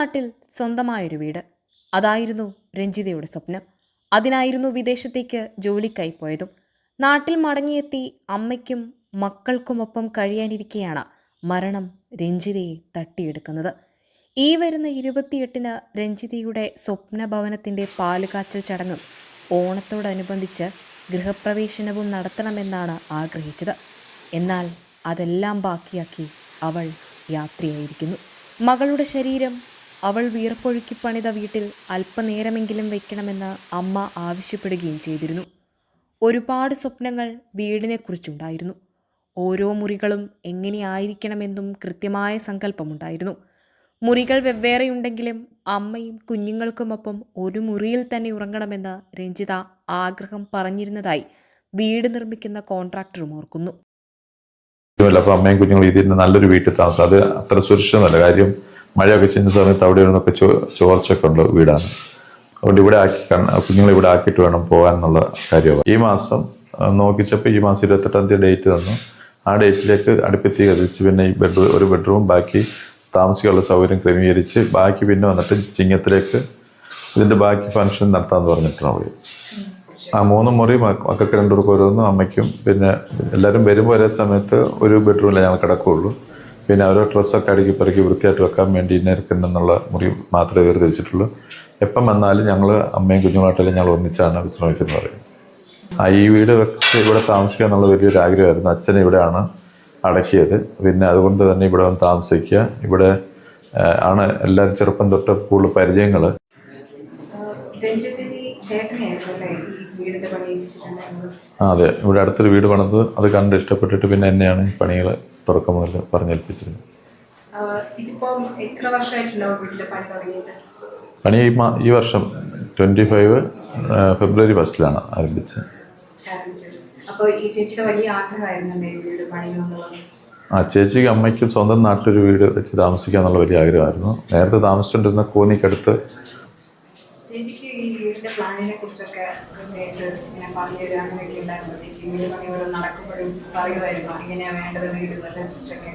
നാട്ടിൽ സ്വന്തമായൊരു വീട്. അതായിരുന്നു രഞ്ജിതയുടെ സ്വപ്നം. അതിനായിരുന്നു വിദേശത്തേക്ക് ജോലിക്കായി പോയതും. നാട്ടിൽ മടങ്ങിയെത്തി അമ്മയ്ക്കും മക്കൾക്കുമൊപ്പം കഴിയാനിരിക്കെയാണ് മരണം രഞ്ജിതയെ തട്ടിയെടുക്കുന്നത്. ഈ വരുന്ന ഇരുപത്തിയെട്ടിന് രഞ്ജിതയുടെ സ്വപ്നഭവനത്തിന്റെ പാലുകാച്ചൽ ചടങ്ങും ഓണത്തോടനുബന്ധിച്ച് ഗൃഹപ്രവേശനവും നടത്തണമെന്നാണ് ആഗ്രഹിച്ചത്. എന്നാൽ അതെല്ലാം ബാക്കിയാക്കി അവൾ യാത്രയായിരിക്കുന്നു. മകളുടെ ശരീരം അവൾ വീർപ്പൊഴുക്കി പണിത വീട്ടിൽ അല്പനേരമെങ്കിലും വയ്ക്കണമെന്ന് അമ്മ ആവശ്യപ്പെടുകയും ചെയ്തിരുന്നു. ഒരുപാട് സ്വപ്നങ്ങൾ വീടിനെക്കുറിച്ചുണ്ടായിരുന്നു. ഓരോ മുറികളും എങ്ങനെയായിരിക്കണമെന്നും കൃത്യമായ സങ്കല്പമുണ്ടായിരുന്നു. മുറികൾ വെവ്വേറെയുണ്ടെങ്കിലും അമ്മയും കുഞ്ഞുങ്ങൾക്കുമൊപ്പം ഒരു മുറിയിൽ തന്നെ ഉറങ്ങണമെന്ന് രഞ്ജിത ആഗ്രഹം പറഞ്ഞിരുന്നതായി വീട് നിർമ്മിക്കുന്ന കോൺട്രാക്ടറും ഓർക്കുന്നു. അപ്പോൾ അപ്പൊ അമ്മയും കുഞ്ഞുങ്ങളും ഇതിന് നല്ലൊരു വീട്ടിൽ താമസം. അത് അത്ര സുരക്ഷിതമല്ല. കാര്യം മഴയൊക്കെ ചെയ്യുന്ന സമയത്ത് അവിടെ ഇരുന്നൊക്കെ ചോ ചോർച്ചൊക്കെ ഉണ്ട് വീടാണ്. അതുകൊണ്ട് ഇവിടെ ആക്കി കുഞ്ഞുങ്ങളെ ഇവിടെ ആക്കിയിട്ട് വേണം പോകാൻ എന്നുള്ള കാര്യമാണ്. ഈ മാസം നോക്കിച്ചപ്പോൾ ഈ മാസം ഇരുപത്തെട്ടാം തീയതി ഡേറ്റ് തന്നു. ആ ഡേറ്റിലേക്ക് അടുപ്പിത്തി കത്തിച്ച് പിന്നെ ഈ ബെഡ് ഒരു ബെഡ്റൂം ബാക്കി താമസിക്കാനുള്ള സൗകര്യം ക്രമീകരിച്ച് ബാക്കി പിന്നെ വന്നിട്ട് ചിങ്ങത്തിലേക്ക് ഇതിന്റെ ബാക്കി ഫംഗ്ഷൻ നടത്താമെന്ന് പറഞ്ഞിട്ടാണ് ആ മൂന്ന് മുറി മക്ക- മക്കൾക്ക് രണ്ടുപേർക്ക് ഓരോന്നും അമ്മയ്ക്കും പിന്നെ എല്ലാവരും വരുമ്പോൾ ഒരേ സമയത്ത് ഒരു ബെഡ്റൂമിലേ ഞങ്ങൾ കിടക്കുകയുള്ളൂ. പിന്നെ ഓരോ ഡ്രസ്സൊക്കെ അടുക്കി പെറുക്കി വൃത്തിയായിട്ട് വെക്കാൻ വേണ്ടി ഇന്നേർക്കുണ്ടെന്നുള്ള മുറി മാത്രമേ വേർതിരിച്ചിട്ടുള്ളൂ എപ്പം വന്നാലും ഞങ്ങൾ അമ്മയും കുഞ്ഞുങ്ങളായിട്ടെല്ലാം ഞങ്ങൾ ഒന്നിച്ചാണ് വിശ്രമിക്കുന്നത് പറയും. ആ ഈ വീട് വെച്ച് ഇവിടെ താമസിക്കുക എന്നുള്ള വലിയൊരു ആഗ്രഹമായിരുന്നു. അച്ഛൻ ഇവിടെയാണ് അടക്കിയത്. പിന്നെ അതുകൊണ്ട് തന്നെ ഇവിടെ വന്ന് താമസിക്കുക. ഇവിടെ ആണ് എല്ലാവരും ചെറുപ്പം തൊട്ട് കൂടുതൽ പരിചയങ്ങൾ അതെ. ഇവിടെ അടുത്തൊരു വീട് പണിത് അത് കണ്ട് ഇഷ്ടപ്പെട്ടിട്ട് പിന്നെ എന്നെയാണ് പണികൾ തുടക്കം മുതൽ പറഞ്ഞേൽപ്പിച്ചിരുന്നു. പണി ഈ വർഷം ട്വന്റി ഫൈവ് ഫെബ്രുവരി ഫസ്റ്റിലാണ് ആരംഭിച്ചത്. ആ ചേച്ചിക്ക് അമ്മയ്ക്കും സ്വന്തം നാട്ടിലൊരു വീട് വെച്ച് താമസിക്കുക എന്നുള്ള വലിയ ആഗ്രഹമായിരുന്നു. നേരത്തെ താമസിച്ചുകൊണ്ടിരുന്ന കോന്നിക്കടുത്ത് ചേച്ചിക്ക് പ്ലാനിനെ കുറിച്ചൊക്കെ കൃത്യമായിട്ട് ഇങ്ങനെ പറഞ്ഞു തരിക അങ്ങനെയൊക്കെ ഉണ്ടായിരുന്നു. ചേച്ചി വീട് പണി ഓരോ നടക്കുമ്പോഴും പറയുമായിരുന്നു. ഇങ്ങനെയാ വേണ്ടത് വീട് എന്നതിനെ കുറിച്ചൊക്കെ.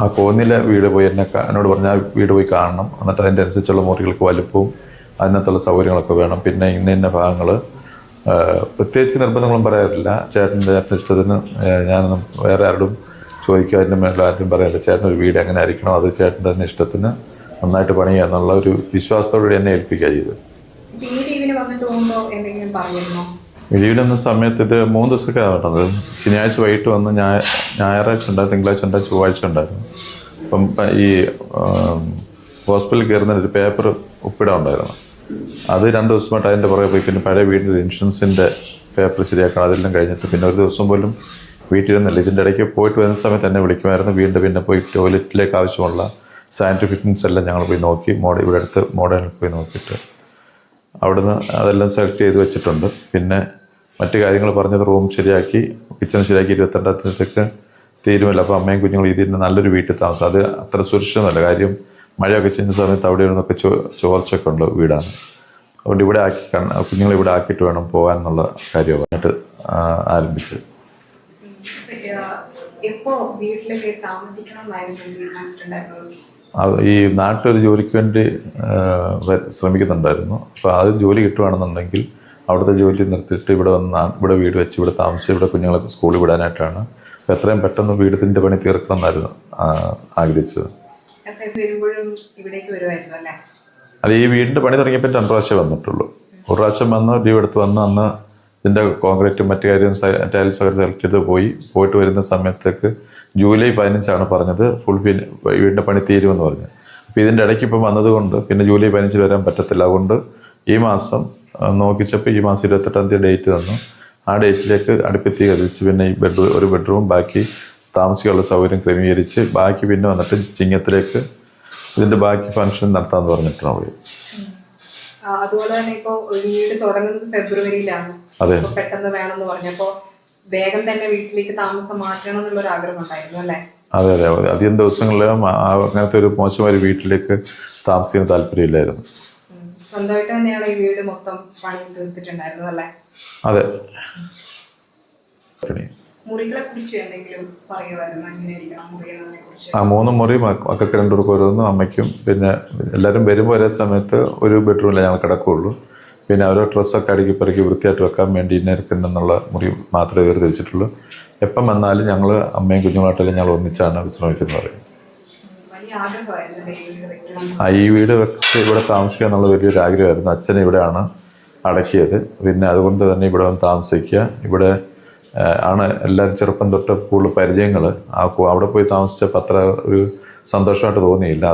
ആ കോന്നിലെ വീട് പോയി എന്നെ എന്നോട് പറഞ്ഞാൽ വീട് പോയി കാണണം. എന്നിട്ട് അതിന്റെ അനുസരിച്ചുള്ള മുറികൾക്ക് വലുപ്പവും അതിനകത്തുള്ള സൗകര്യങ്ങളൊക്കെ വേണം. പിന്നെ ഇന്ന ഇന്ന ഭാഗങ്ങൾ പ്രത്യേകിച്ച് നിർബന്ധങ്ങളും പറയാറില്ല. ചേട്ടന്റെ ചേട്ടന്റെ ഇഷ്ടത്തിന് ഞാനൊന്നും വേറെ ആരോടും ചോദിക്കുക അതിന്റെ മേളിൽ ആരും പറയാറില്ല. ചേട്ടൻ ഒരു വീട് എങ്ങനെ ആയിരിക്കണം? അത് ചേട്ടൻ തന്നെ ഇഷ്ടത്തിന് നന്നായിട്ട് പണിയുക എന്നുള്ള ഒരു വിശ്വാസത്തോടുകൂടി എന്നെ ഏൽപ്പിക്കുക ചെയ്തു ലീവിന് സമയത്ത് ഇത് മൂന്ന് ദിവസമൊക്കെ നടന്നത് ശനിയാഴ്ച വൈകിട്ട് വന്ന് ഞായ ഞായറാഴ്ച ഉണ്ടായിരുന്നു തിങ്കളാഴ്ച ഉണ്ടായിരുന്നു ചൊവ്വാഴ്ച ഉണ്ടായിരുന്നു. അപ്പം ഈ ഹോസ്പിറ്റലിൽ കയറുന്ന ഒരു പേപ്പർ ഒപ്പിടാൻ ഉണ്ടായിരുന്നു. അത് രണ്ട് ദിവസമായിട്ട് അതിന്റെ പുറകെ പോയി. പിന്നെ പഴയ വീട്ടിൽ ഇൻഷുറൻസിന്റെ പേപ്പർ ശരിയാക്കണം. അതെല്ലാം കഴിഞ്ഞിട്ട് പിന്നെ ഒരു ദിവസം പോലും വീട്ടിലിരുന്നില്ല ഇതിന്റെ ഇടയ്ക്ക് പോയിട്ട് വരുന്ന സമയത്ത് എന്നെ വിളിക്കുമായിരുന്നു. വീണ്ടും പിന്നെ പോയി ടോയ്ലറ്റിലേക്ക് ആവശ്യമുള്ള സാനിറ്ററി എല്ലാം ഞങ്ങൾ പോയി നോക്കി. മോഡ ഇവിടെ അടുത്ത് മോഡേണിൽ പോയി നോക്കിയിട്ട്. അവിടുന്ന് അതെല്ലാം സെലക്ട് ചെയ്ത് വെച്ചിട്ടുണ്ട്. പിന്നെ മറ്റു കാര്യങ്ങൾ പറഞ്ഞത് റൂം ശരിയാക്കി കിച്ചൺ ശരിയാക്കി ഇരുപത്തെട്ടാമത്തേക്ക് തീരുമല്ല. അപ്പോൾ അമ്മയും കുഞ്ഞുങ്ങളും ഇതിന് നല്ലൊരു വീട്ടിൽ താമസം. അത് അത്ര സുരക്ഷിതമല്ല. കാര്യം മഴയൊക്കെ ചെയ്യുന്ന സമയത്ത് അവിടെ ഇരുന്നൊക്കെ ചോ ചോർച്ചൊക്കെ ഉണ്ട് വീടാണ്. അതുകൊണ്ട് ഇവിടെ ആക്കി കുഞ്ഞുങ്ങളെ ഇവിടെ ആക്കിയിട്ട് വേണം പോകാൻ എന്നുള്ള കാര്യമാണ് എന്നിട്ട് ആരംഭിച്ചത് എപ്പോ വീട്ടിലൊക്കെ താമസിക്കണം എന്നായിരുന്നു തീരുമാനിച്ചിട്ടുണ്ടായിരുന്നത് ഈ നാട്ടിലൊരു ജോലിക്ക് വേണ്ടി ശ്രമിക്കുന്നുണ്ടായിരുന്നു. അപ്പോൾ അത് ജോലി കിട്ടുകയാണെന്നുണ്ടെങ്കിൽ അവിടുത്തെ ജോലി നിർത്തിയിട്ട് ഇവിടെ വന്ന് ഇവിടെ വീട് വെച്ച് ഇവിടെ താമസിച്ച് ഇവിടെ കുഞ്ഞുങ്ങളെ സ്കൂളിൽ വിടാനായിട്ടാണ്. അപ്പോൾ എത്രയും പെട്ടെന്ന് വീടത്തിന്റെ പണി തീർക്കണം എന്നായിരുന്നു ആഗ്രഹിച്ചത്. അല്ല? ഈ വീടിന്റെ പണി തുടങ്ങിയപ്പോൾ രണ്ട് പ്രാവശ്യം വന്നിട്ടുള്ളൂ. ഒരു പ്രാവശ്യം വന്ന് ലീവ് എടുത്ത് വന്ന് അന്ന് ഇതിന്റെ കോൺക്രീറ്റും മറ്റു കാര്യം ടൈൽസ് ഒക്കെ സെലക്ട് ചെയ്ത് പോയി പോയിട്ട് വരുന്ന സമയത്തേക്ക് ജൂലൈ പതിനഞ്ചാണ് പറഞ്ഞത്. ഫുൾ വീടിന്റെ പണി തീരുമെന്ന് പറഞ്ഞു. അപ്പോൾ ഇതിന്റെ ഇടയ്ക്ക് ഇപ്പം വന്നതുകൊണ്ട് പിന്നെ ജൂലൈ പതിനഞ്ചിൽ വരാൻ പറ്റത്തില്ല. അതുകൊണ്ട് ഈ മാസം നോക്കിച്ചപ്പോൾ ഈ മാസം ഇരുപത്തെട്ടാം തീയതി ഡേറ്റ് തന്നു. ആ ഡേറ്റിലേക്ക് അടുപ്പിത്തി കത്തിച്ച് പിന്നെ ഈ ബെഡ് ഒരു ബെഡ്റൂം ബാക്കി താമസിക്കാനുള്ള സൗകര്യം ക്രമീകരിച്ച് ബാക്കി പിന്നെ വന്നിട്ട് ചിങ്ങത്തിലേക്ക് ഇതിന്റെ ബാക്കി ഫംഗ്ഷൻ നടത്താമെന്ന് പറഞ്ഞിട്ടാണ് പോയി അതുപോലെ തന്നെ ഇപ്പോൾ വീട് തുടങ്ങുന്നത് ഫെബ്രുവരിയിലാണ്. അതെ. പെട്ടെന്ന് വേണമെന്ന് പറഞ്ഞപ്പോ വേഗം തന്നെ വീട്ടിലേക്ക് താമസം മാറ്റണം എന്നുള്ള ഒരു ആഗ്രഹം ഉണ്ടായിരുന്നു അല്ലേ? അതെ അതെ അതെ. അധികം ആ അങ്ങനത്തെ ഒരു മോശമായ വീട്ടിലേക്ക് താമസിക്കാൻ താല്പര്യമില്ലായിരുന്നു. സ്വന്തമായിട്ട് തന്നെയാണ് ഈ വീട് മൊത്തം പണി തീർത്തിട്ടുണ്ടായിരുന്നത് അല്ലേ? അതെ. ആ മൂന്ന് മുറി അക്കൊക്കെ രണ്ടു പേർക്ക് ഓരോന്നും അമ്മയ്ക്കും പിന്നെ എല്ലാവരും വരുമ്പോൾ ഒരേ സമയത്ത് ഒരു ബെഡ്റൂമിലേ ഞങ്ങൾ കിടക്കുകയുള്ളൂ. പിന്നെ ഓരോ ഡ്രസ്സൊക്കെ അടുക്കി പെറുക്കി വൃത്തിയായിട്ട് വെക്കാൻ വേണ്ടി ഇന്നേർക്കുണ്ടെന്നുള്ള മുറി മാത്രമേ വേർതിരിച്ചിട്ടുള്ളൂ എപ്പം വന്നാലും ഞങ്ങൾ അമ്മയും കുഞ്ഞുമായിട്ടെല്ലാം ഞങ്ങൾ ഒന്നിച്ചാണ് വിശ്രമിക്കുന്നത് ആ ഈ വീട് വെച്ച് ഇവിടെ താമസിക്കുക എന്നുള്ള വലിയൊരു ആഗ്രഹമായിരുന്നു. അച്ഛൻ ഇവിടെയാണ് അടക്കിയത്. പിന്നെ അതുകൊണ്ട് തന്നെ ഇവിടെ വന്ന് താമസിക്കുക. ഇവിടെ ആണ് എല്ലാവരും ചെറുപ്പം തൊട്ട് കൂടുതൽ പരിചയങ്ങൾ ആ അവിടെ പോയി താമസിച്ചപ്പോൾ അത്ര ഒരു സന്തോഷമായിട്ട് തോന്നിയില്ല.